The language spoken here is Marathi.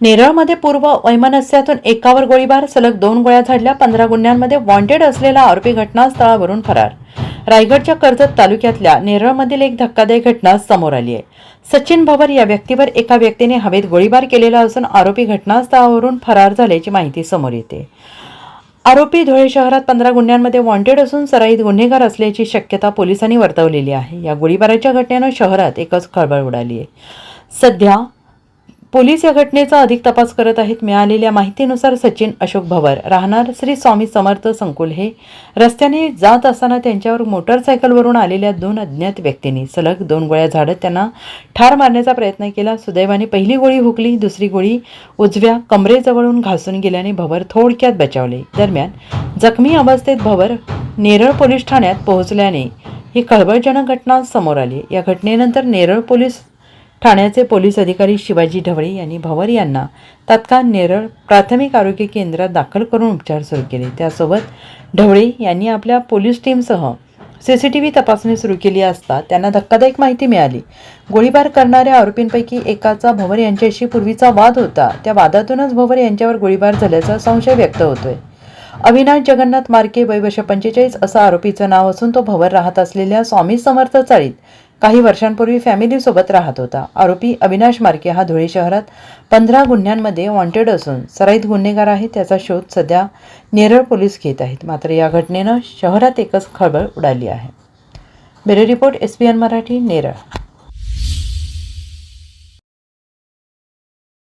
नेरळमध्ये पूर्व वैमनस्यातून एकावर गोळीबार सलग दोन गोळ्या झाडल्या पंधरा गुन्ह्यांमध्ये वॉन्टेड असलेला आरोपी घटनास्थळावरून फरार. रायगडच्या कर्जत तालुक्यातल्या नेरळमधील एक धक्कादायक घटना समोर आली आहे. सचिन भवर या व्यक्तीवर एका व्यक्तीने हवेत गोळीबार केलेला असून आरोपी घटनास्थळावरून फरार झाल्याची माहिती समोर येते. आरोपी धुळे शहरात पंधरा गुन्ह्यांमध्ये वॉन्टेड असून सराईत गुन्हेगार असल्याची शक्यता पोलिसांनी वर्तवलेली आहे. या गोळीबाराच्या घटनेनं शहरात एकच खळबळ उडाली आहे. सध्या पोलीस या घटनेचा अधिक तपास करत आहेत मिळालेल्या माहितीनुसार सचिन अशोक भवर. राहणार श्री स्वामी समर्थ संकुल हे. रस्त्याने जात असताना त्यांच्यावर मोटरसायकलवरून आलेल्या दोन अज्ञात व्यक्तींनी सलग दोन गोळ्या झाडत त्यांना ठार मारण्याचा प्रयत्न केला. सुदैवाने पहिली गोळी हुकली दुसरी गोळी उजव्या कमरेजवळून घासून गेल्याने भवर थोडक्यात बचावले. दरम्यान जखमी अवस्थेत भवर नेरळ पोलीस ठाण्यात पोहोचल्याने ही खळबळजनक घटना समोर आली. या घटनेनंतर नेरळ पोलीस ठाण्याचे पोलीस अधिकारी शिवाजी ढवळे यांनी भवर यांना तात्काळ नेरळ प्राथमिक आरोग्य केंद्रात दाखल करून उपचार सुरू केले. त्यासोबत ढवळे यांनी आपल्या पोलीस टीमसह सी सी टी व्ही तपासणी सुरू केली असता त्यांना धक्कादायक माहिती मिळाली. गोळीबार करणाऱ्या आरोपींपैकी एकाचा भवर यांच्याशी पूर्वीचा वाद होता. त्या वादातूनच भवर यांच्यावर गोळीबार झाल्याचा संशय व्यक्त होतोय. अविनाश जगन्नाथ मार्के वय वर्ष पंचेचाळीस असं आरोपीचं नाव असून तो भवर राहत असलेल्या स्वामी समर्थ चाळीत काही वर्षांपूर्वी फॅमिलीसोबत राहत होता. आरोपी अविनाश मार्के हा धुळे शहरात पंधरा गुन्ह्यांमध्ये वॉन्टेड असून सराईत गुन्हेगार आहे त्याचा शोध सध्या नेरळ पोलीस घेत आहेत. मात्र या घटनेनं शहरात एकच खळबळ उडाली आहे. Bureau report S P N Marathi Neral.